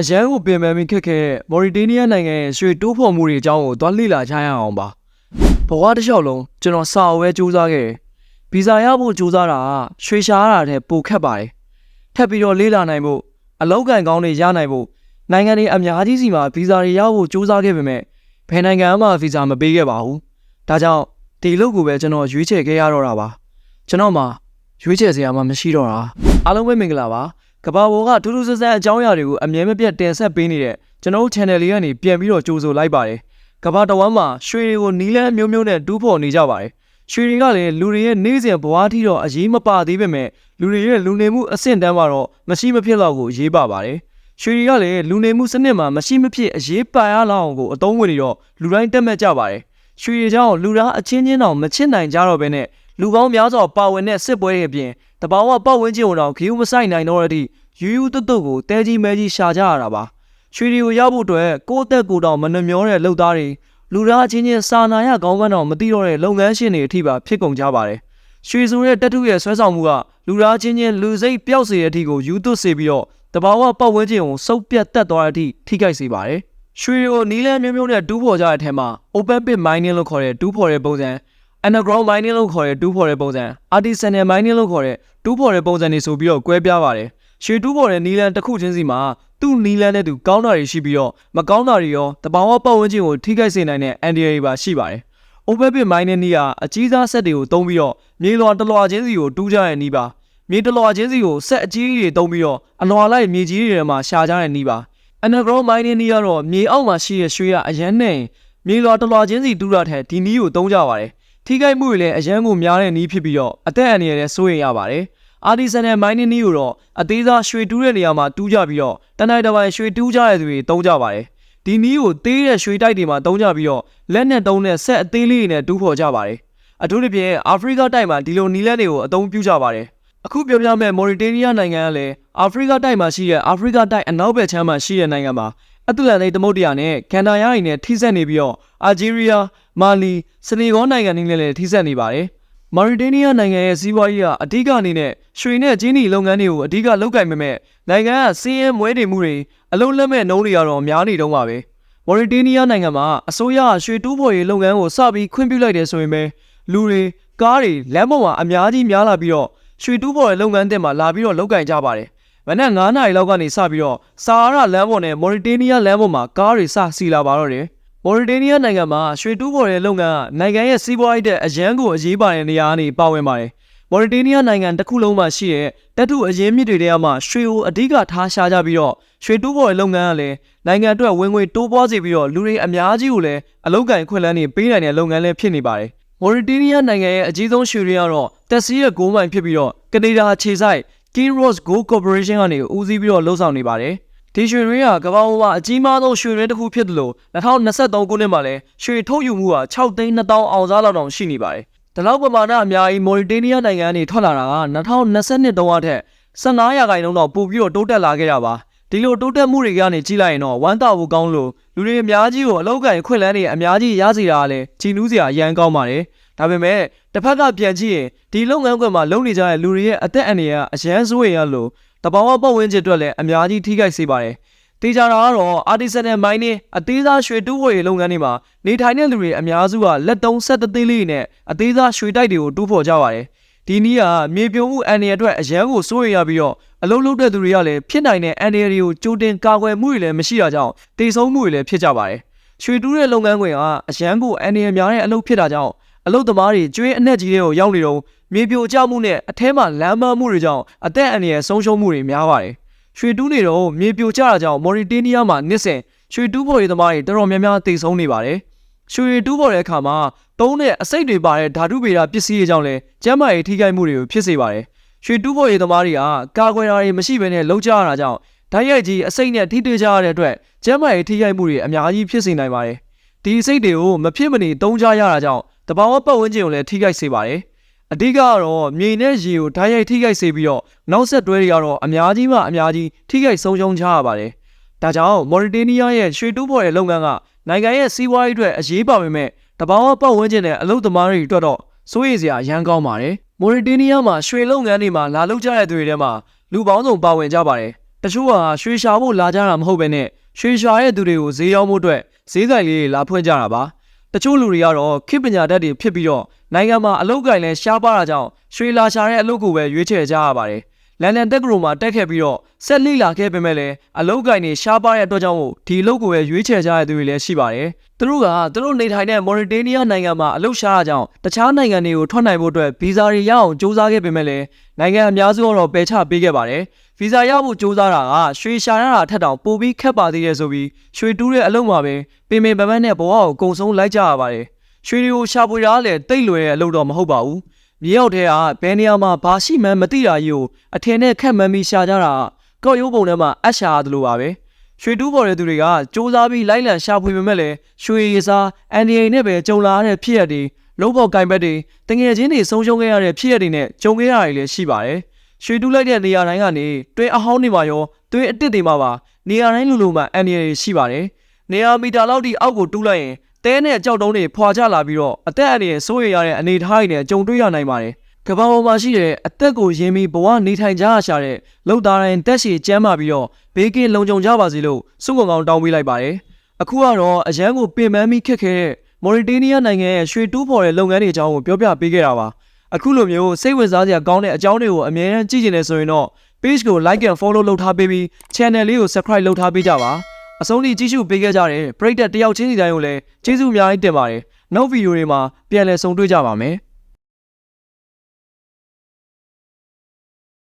အရန်ကိုပြင်ပန်းပြီးခက်ခဲတဲ့မော်ရီတေးနီးယားနိုင်ငံရဲ့ရွှေတိုးဖော်မှုတွေအကြောင်းကိုသွားလေ့လာကြရအောင်ပါဘဝတစ်လျှောက်လုံးကျွန်တော်စာအုပ်ပဲစူးစမ်းခဲ့တယ်ဗီဇာရဖို့စူးစမ်းတာကရွှေရှားရတာတဲ့ပိုခက်ပါတယ်ထပ်ပြီးတော့လေ့လာနိုင်ဖို့အလောက်ကန်ကောင်းတွေရနိုင်ဖို့နိုင်ငံတွေအများကြီးစီမှာဗီဇာတွေရဖို့စူးစမ်းခဲ့ပေမဲ့ဘယ်နိုင်ငံမှဗီဇာမပေးခဲ့ပါဘူးဒါကြောင့်ဒီလုပ်ကိုပဲကျွန်တော်ရွေးချယ်ခဲ့ရတော့တာပါကျွန်တော်မှာရွေးချယ်စရာမှမရှိတော့တာအားလုံးပဲမင်္ဂလာပါ ကဘာပေါ်ကထူးထူးဆန်းဆန်းအကြောင်းအရာတွေကိုအမြဲမပြတ်တင်ဆက်ပေးနေတဲ့ကျွန်တော်တို့ channel လေးကနေပြန်ပြီးတော့ကြိုဆိုလိုက်ပါတယ်။ကဘာတဝမ်းမှာရွှေတွေကိုနီးလန်းအမျိုးမျိုးနဲ့တူးဖော်နေကြပါတယ်။ရွှေတွေကလည်းလူတွေရဲ့နေ့စဉ်ဘဝထီတော့အရေးမပါသေးပေမဲ့လူတွေရဲ့လူနေမှုအဆင့်တန်းမှာတော့မရှိမဖြစ်တော့ကိုအရေးပါပါတယ်။ရွှေတွေကလည်းလူနေမှုစနစ်မှာမရှိမဖြစ်အရေးပါရလောက်အောင်ကိုအသုံးဝင်နေတော့လူတိုင်းတက်မဲ့ကြပါတယ်။ရွှေတွေကြောင့်လူသားအချင်းချင်းတောင်မချစ်နိုင်ကြတော့ဘဲနဲ့လူပေါင်းများစွာပါဝင်တဲ့စစ်ပွဲတွေအပြင်တဘာဝပတ်ဝန်းကျင်ကိုတော့ဂီယူမဆိုင်နိုင်တော့တဲ့အထိ ယူယူတွတ်တွတ်ကိုတဲကြီးမဲကြီးရှာကြရတာပါရွှေတွေကိုရောက်ဖို့အတွက်ကိုယ့်အသက်ကိုယ်တော်မနှမျောတဲ့လုပ်သားတွေလူသားချင်းချင်းစာနာရကောင်းကန်းတော်မသိတော့တဲ့လုပ်ငန်းရှင်တွေအထိပါဖြစ်ကုန်ကြပါတယ်ရွှေဆိုတဲ့တက်ထုရဲ့ဆွဲဆောင်မှုကလူသားချင်းချင်းလူစိတ်ပျောက်စေတဲ့အထိကိုယူသွတ်စေပြီးတော့တဘာဝပတ်ဝန်းကျင်ကိုစုပ်ပြတ်တက်သွားတဲ့အထိထိခိုက်စေပါတယ်ရွှေကိုနီးလန်းမျိုးမျိုးနဲ့တူးဖော်ကြတဲ့အထက်မှာ open pit mining လို့ခေါ်တဲ့တူးဖော်တဲ့ပုံစံ underground mining လို့ခေါ်တဲ့တူးဖော်တဲ့ပုံစံ artisanal mining လို့ခေါ်တဲ့တူးဖော်တဲ့ပုံစံတွေဆိုပြီးတော့ကွဲပြားပါတယ် ရွှေတူးဖော်တဲ့နီလန်တစ်ခုချင်းစီမှာသူ့နီလန်နဲ့သူကောင်းတာတွေရှိပြီးတော့မကောင်းတာတွေရောတဘာဝပတ်ဝန်းကျင်ကိုထိခိုက်စေနိုင်တဲ့အန်ဒီရီပါရှိပါတယ် open pit mining နီးကအကြီးစားဆက်တွေကိုတုံးပြီးတော့မြေလွှာတလွှာချင်းစီကိုတူးကြတဲ့နီးပါမြေတလွှာချင်းစီကိုဆက်အကြီးကြီးတွေတုံးပြီးတော့အလွှာလိုက်မြေကြီးတွေထဲမှာရှာကြတဲ့နီးပါ underground mining နီးကတော့မြေအောက်မှာရှိတဲ့ရွှေကအရန်နဲ့မြေလွှာတလွှာချင်းစီတူးတာထက်ဒီနီးကိုတုံးကြပါတယ်ထိခိုက်မှုတွေလည်းအရန်ကိုများတဲ့နည်းဖြစ်ပြီးတော့အသက်အန္တရာယ်လည်းစိုးရိမ်ရပါတယ်။ artisanal mining နည်းကိုတော့အသေးစားရွှေတူးတဲ့နေရာမှာတူးကြပြီးတော့တနိုင်တစ်ပိုင်းရွှေတူးကြတဲ့သူတွေတုံးကြပါတယ်။ဒီနည်းကိုသေးတဲ့ရွှေတိုက်တွေမှာတုံးကြပြီးတော့လက်နဲ့တုံးတဲ့ဆက်အသေးလေးတွေနဲ့တူးဖော်ကြပါတယ်။အထူးသဖြင့်အာဖရိကတိုက်မှာဒီလိုနည်းလက်တွေကိုအသုံးပြုကြပါတယ်။အခုပြောပြမယ့်မော်ရီတေးနီးယားနိုင်ငံကလည်းအာဖရိကတိုက်မှာရှိတဲ့အာဖရိကတိုက်အနောက်ဘက်ခြမ်းမှာရှိတဲ့နိုင်ငံမှာအတ္တလန်တိတ်သမုဒ္ဒရာနဲ့ကန်ဒါယာရီနဲ့ထိစပ်နေပြီးတော့အာဂျီးရီးယားမာလီစနီဂေါနိုင်ငံတွေနဲ့လည်းထိစပ်နေပါတယ်။ မာရီတေးနီးယားနိုင်ငံရဲ့စီးပွားရေးကအဓိကအနေနဲ့ရွှေနဲ့ကျင်းနီလုပ်ငန်းတွေကိုအဓိကလုပ်ကိုင်ပေမဲ့နိုင်ငံကစီးရဲမွဲနေမှုတွေအလုံးလက်မဲ့နှုံးတွေကတော့များနေတော့ပါပဲ။မော်ရီတေးနီးယားနိုင်ငံမှာအစိုးရကရွှေတူးဖော်ရေးလုပ်ငန်းကိုစပြီးခွင့်ပြုလိုက်တယ်ဆိုရင်ပဲလူတွေကားတွေလမ်းပေါ်မှာအများကြီးများလာပြီးတော့ရွှေတူးဖော်ရေးလုပ်ငန်းတင်မှာလာပြီးတော့လုပ်ကင်ကြပါတယ်။မနက်9နာရီလောက်ကနေစပြီးတော့ဆာဟာရလမ်းပေါ်နဲ့မော်ရီတေးနီးယားလမ်းပေါ်မှာကားတွေစစီလာပါတော့တယ်။ မော်ရီတေးနီးယားနိုင်ငံမှာရွှေတူးဖော်တဲ့လုပ်ငန်းကနိုင်ငံရဲ့စီးပွားရေးတဲ့အရန်ကိုအရေးပါတဲ့နေရာကနေပါဝင်ပါတယ်။မော်ရီတေးနီးယားနိုင်ငံတစ်ခုလုံးမှာရှိတဲ့တပ်ထုအရင်းမြစ်တွေထဲမှာရွှေကိုအဓိကထားရှာကြပြီးတော့ရွှေတူးဖော်တဲ့လုပ်ငန်းကလည်းနိုင်ငံအတွက်ဝင်ငွေတိုးပွားစေပြီးတော့လူတွေအများကြီးကိုလည်းအလုပ်ကိုင်ခွင့်လန်းတွေပေးနိုင်တဲ့လုပ်ငန်းလည်းဖြစ်နေပါတယ်။မော်ရီတေးနီးယားနိုင်ငံရဲ့အကြီးဆုံးရွှေတွေကတော့တက်စီရဲ့ဂိုးမိုင်ဖြစ်ပြီးတော့ကနေဒါခြေဆိုင် King Ross Gold Corporation ကနေဦးစီးပြီးတော့လှုပ်ဆောင်နေပါတယ်။ ဒီရွှေတွေကကမ္ဘာပေါ်မှာအကြီးမားဆုံးရွှေတွေတစ်ခုဖြစ်တယ်လို့2023ခုနှစ်မှာလည်းရွှေထုတ်ယူမှုက6သိန်း2000အောင်စားလောက်တောင်ရှိနေပါတယ်။ဒီလောက်ပမာဏအများကြီးမော်ရီတေးနီးယားနိုင်ငံကနေထွက်လာတာက2022တုန်းကထက်15ရာခိုင်နှုန်းတော့ပိုပြီးတော့တိုးတက်လာခဲ့တာပါ။ဒီလိုတိုးတက်မှုတွေကနေကြည့်လိုက်ရင်တော့ဝမ်းသာဖို့ကောင်းလို့လူတွေအများကြီးကိုအလောက်ကန်ခွင့်လန်းတွေအများကြီးရစေတာကလည်းကြည်နူးစရာအရန်ကောင်းပါတယ်။ဒါပေမဲ့တစ်ဖက်ကပြန်ကြည့်ရင်ဒီလုပ်ငန်းခွင်မှာလုပ်နေကြတဲ့လူတွေရဲ့အသက်အန္တရာယ်ကအရန်စိုးရိမ်ရလို့ တဘာဝပတ်ဝန်းကျင်အတွက်လည်းအများကြီးထိခိုက်စေပါတယ်။တေချာတာကတော့ artisanal mining အသေးစားရွှေတူးဖော်ရေးလုပ်ငန်းတွေမှာနေထိုင်တဲ့လူတွေအများစုကလက်သုံးဆက်တသေးလေးနဲ့အသေးစားရွှေတိုက်တွေကိုတူးဖော်ကြပါတယ်။ဒီနည်းကမြေပြိုမှုအန္တရာယ်အတွက်အရန်ကိုစိုးရိမ်ရပြီးတော့အလုံးလုံးတဲ့သူတွေကလည်းဖြစ်နိုင်တဲ့အန္တရာယ်တွေကိုကြိုတင်ကာကွယ်မှုတွေလည်းမရှိတာကြောင့်တေဆုံးမှုတွေလည်းဖြစ်ကြပါတယ်။ရွှေတူးတဲ့လုပ်ငန်းခွင်ကအရန်ကိုအန္တရာယ်များတဲ့အလုပ်ဖြစ်တာကြောင့်အလုပ်သမားတွေကျွေးအနှက်ကြီးတွေကိုရောက်နေတော့ မြေပြိုကျမှုနဲ့အထဲမှာလမ်းမမှုတွေကြောင့်အသက်အန္တရာယ်ဆုံးရှုံးမှုတွေများပါတယ်။ရွှေတူးနေတော့မြေပြိုကျတာကြောင့်မော်ရီတေးနီးယားမှာနှစ်စဉ်ရွှေတူးဖော်ရေးသမားတွေတော်တော်များများသေဆုံးနေပါတယ်။ရွှေတူးဖော်တဲ့အခါမှာသုံးတဲ့အစိတ်တွေပါတဲ့ဓာတုဗေဒပစ္စည်းတွေကြောင့်လည်းကျန်းမာရေးထိခိုက်မှုတွေကိုဖြစ်စေပါတယ်။ရွှေတူးဖော်ရေးသမားတွေကကာကွယ်တာတွေမရှိဘဲနဲ့လှုပ်ကြရတာကြောင့်ဓာတ်ရိုက်ကြီးအစိတ်နဲ့ထိတွေ့ကြရတဲ့အတွက်ကျန်းမာရေးထိခိုက်မှုတွေအများကြီးဖြစ်စေနိုင်ပါတယ်။ဒီအစိတ်တွေကိုမဖြစ်မနေသုံးကြရတာကြောင့်တဘာဝပတ်ဝန်းကျင်ကိုလည်းထိခိုက်စေပါတယ်။ အဓိကကတော့မြေနဲ့ရေကိုဓာတ်ရိုက်ထိခိုက်စေပြီးတော့နောက်ဆက်တွဲတွေကတော့အများကြီးမှအများကြီးထိခိုက်ဆုံးရှုံးကြရပါတယ်။ဒါကြောင့်မော်ရီတေးနီးယားရဲ့ရွှေတူးဖော်တဲ့လုပ်ငန်းကနိုင်ငံရဲ့စီးပွားရေးအတွက်အရေးပါပေမဲ့တဘာဝပတ်ဝန်းကျင်နဲ့အလုပ်သမားတွေအတွက်တော့စိုးရိမ်စရာရန်ကောင်းပါတယ်။မော်ရီတေးနီးယားမှာရွှေလုပ်ငန်းတွေမှာလာလုပ်ကြတဲ့သူတွေထဲမှာလူပေါင်းစုံပါဝင်ကြပါတယ်။တချို့ကရွှေရှာဖို့လာကြတာမဟုတ်ပဲနဲ့ရွှေရှာတဲ့သူတွေကိုဈေးရောက်မှုအတွက်ဈေးဆိုင်လေးတွေလာဖွင့်ကြတာပါ တချို့လူတွေကတော့ခေတ်ပညာတတ်တွေဖြစ်ပြီးတော့နိုင်ငံမှာအလုပ်ကိုင်လဲရှားပါတာကြောင့်ရွှေလာရှာတဲ့အလုပ်ကိုပဲရွေးချယ်ကြရပါတယ် လန်ဒန်တက္ကသိုလ်မှာတက်ခဲ့ပြီးတော့ဆက်လိလာခဲ့ပေမဲ့လည်းအလုပ်ကိုင်တွေရှားပါတဲ့အတွက်ကြောင့်မို့ဒီအလုပ်ကိုပဲရွေးချယ်ကြရတဲ့သူတွေလည်းရှိပါတယ်သူတို့ကသူတို့နေထိုင်တဲ့မော်ရီတေးနီးယားနိုင်ငံမှာအလုပ်ရှားတာကြောင့်တခြားနိုင်ငံတွေကိုထွက်နိုင်ဖို့အတွက်ဗီဇာတွေရအောင်စူးစမ်းခဲ့ပေမဲ့လည်းနိုင်ငံအများစုကတော့ပယ်ချပေးခဲ့ပါတယ်ဗီဇာရဖို့စူးစမ်းတာကရွှေရှာရတာထက်တောင်ပိုပြီးခက်ပါသေးတယ်ဆိုပြီးရွှေတူးတဲ့အလုပ်မှာပဲပင်ပင်ပန်းပန်းနဲ့ဘဝကိုကုံဆုံးလိုက်ကြရပါတယ်ရွှေတွေကိုရှာဖွေတာကလည်းတိတ်လွယ်တဲ့အလုပ်တော့မဟုတ်ပါဘူး မြေရောက်တဲ့ကဘယ်နေရာမှာဘာရှိမှန်းမသိတာကြီးကိုအထင်နဲ့ခက်မှန်းပြီးရှာကြတာကောက်ရိုးပုံထဲမှာအပ်ရှာရတယ်လို့ပါပဲရွှေတူးပေါ်တဲ့သူတွေကစ조사ပြီးလိုက်လံရှာဖွေပေမဲ့လည်းရွှေရစားအန်ဒီအိမ်နဲ့ပဲကြုံလာရတဲ့ဖြစ်ရပ်တွေလုံးပေါ်ကင်ဘက်တွေတငယ်ချင်းတွေဆုံးရှုံးခဲ့ရတဲ့ဖြစ်ရပ်တွေနဲ့ကြုံခဲ့ရတာတွေလည်းရှိပါတယ်။ရွှေတူးလိုက်တဲ့နေရာတိုင်းကနေတွင်းအဟောင်းတွေမှာရောတွင်းအတစ်တွေမှာပါနေရာတိုင်းလူလူမှာအန်ဒီအိမ်ရှိပါတယ်။နေရာမီတာလောက်ထိအောက်ကိုတူးလိုက်ရင် တဲနဲ့ကြောက်တုံးတွေဖွာချလာပြီးတော့အသက်အန္တရာယ်စိုးရိမ်ရတဲ့အနေအထားတွေနဲ့ကြုံတွေ့ရနိုင်ပါတယ်။ကမ္ဘာပေါ်မှာရှိတဲ့အသက်ကိုရင်းပြီးဘဝနေထိုင်ကြရရှာတဲ့လောက်သားတိုင်းတက်ရှည်ကျမ်းမာပြီးတော့ဘေးကင်းလုံခြုံကြပါစေလို့စုံကောင်ကောင်းတောင်းပေးလိုက်ပါတယ်။အခုကတော့အရန်ကိုပင်ပန်းပြီးခက်ခဲတဲ့မော်ရီတေးနီးယားနိုင်ငံရဲ့ရွှေတူးဖော်တဲ့လုပ်ငန်းတွေအကြောင်းကိုပြောပြပေးခဲ့တာပါ။အခုလိုမျိုးစိတ်ဝင်စားစရာကောင်းတဲ့အကြောင်းတွေကိုအမြဲတမ်းကြည့်ကျင်နေဆိုရင်တော့ page ကို like and follow လုပ်ထားပေးပြီး channel လေးကို subscribe လုပ်ထားပေးကြပါ။ အဆုံးထိကြည့်ရှုပေးခဲ့ကြတဲ့ပရိသတ်တယောက်ချင်းစီတိုင်းကိုလည်းကျေးဇူးအများကြီးတင်ပါတယ်။နောက်ဗီဒီယိုတွေမှာပြန်လည်ဆုံတွေ့ကြပါမယ်။